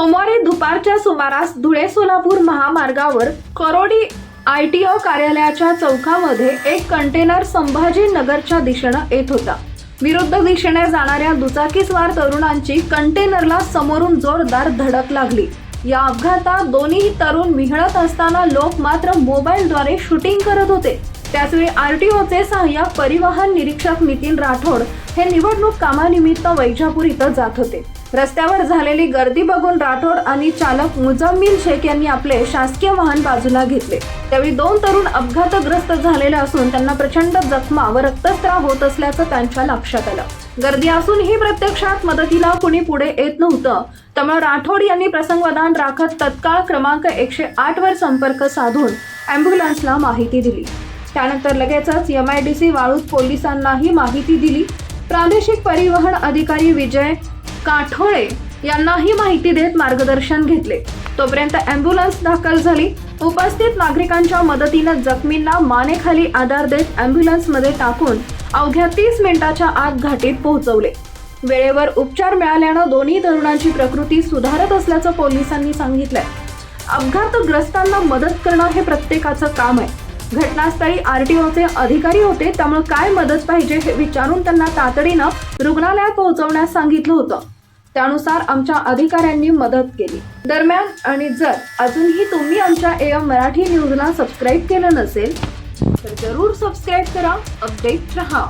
सोमवारी दुपारच्या सुमारास धुळे सोलापूर महामार्गावर करोडी आय टी ओ कार्यालयाच्या चौकामध्ये एक कंटेनर संभाजीनगरच्या दिशेनं येत होता. विरुद्ध दिशेने जाणाऱ्या दुचाकीस्वार तरुणांची कंटेनरला समोरून जोरदार धडक लागली. या अपघातात दोन्ही तरुण मिहळत असताना लोक मात्र मोबाईलद्वारे शूटिंग करत होते. त्याचवेळी आरटीओचे सहाय्यक परिवहन निरीक्षक नितीन राठोड हे निवडणूक कामानिमित्त वैजापूर इथं जात होते. रस्त्यावर झालेली गर्दी बघून राठोड आणि चालक मुजम्मिल शेख यांनी आपले शासकीय वाहन बाजूला घेतले. त्यावेळी दोन तरुण अपघातग्रस्त झालेले असून त्यांना प्रचंड जखमा व रक्तस्त्राव होत असल्याचं त्यांच्या लक्षात आलं. गर्दी असूनही प्रत्यक्षात मदतीला कुणी पुढे येत नव्हतं. त्यामुळे राठोड यांनी प्रसंगवदान राखत तत्काळ क्रमांक एकशे आठ वर संपर्क साधून अँब्युलन्सला माहिती दिली. त्यानंतर लगेचच एम आय डी सी वाळूत पोलिसांनाही माहिती दिली. प्रादेशिक परिवहन अधिकारी विजय काठोळे यांनाही माहिती देत मार्गदर्शन घेतले. तोपर्यंत अँब्युलन्स दाखल झाली. उपस्थित नागरिकांच्या मदतीनं जखमींना मानेखाली आधार देत अँब्युलन्समध्ये टाकून अवघ्या तीस मिनिटाच्या आत घाटीत पोहोचवले. वेळेवर उपचार मिळाल्यानं दोन्ही तरुणांची प्रकृती सुधारत असल्याचं पोलिसांनी सांगितलंय. अपघातग्रस्तांना मदत करणं हे प्रत्येकाचं काम आहे. घटनास्थळी आरटीओचे अधिकारी होते त्यामुळे काय मदत पाहिजे हे विचारून त्यांना तातडीनं रुग्णालयात पोहोचवण्यास सांगितलं होतं. त्यानुसार आमच्या अधिकाऱ्यांनी मदत केली. दरम्यान आणि जर अजूनही तुम्ही आमच्या एम मराठी न्यूजला सबस्क्राईब केलं नसेल तर जरूर सबस्क्राईब करा. अपडेट रहा.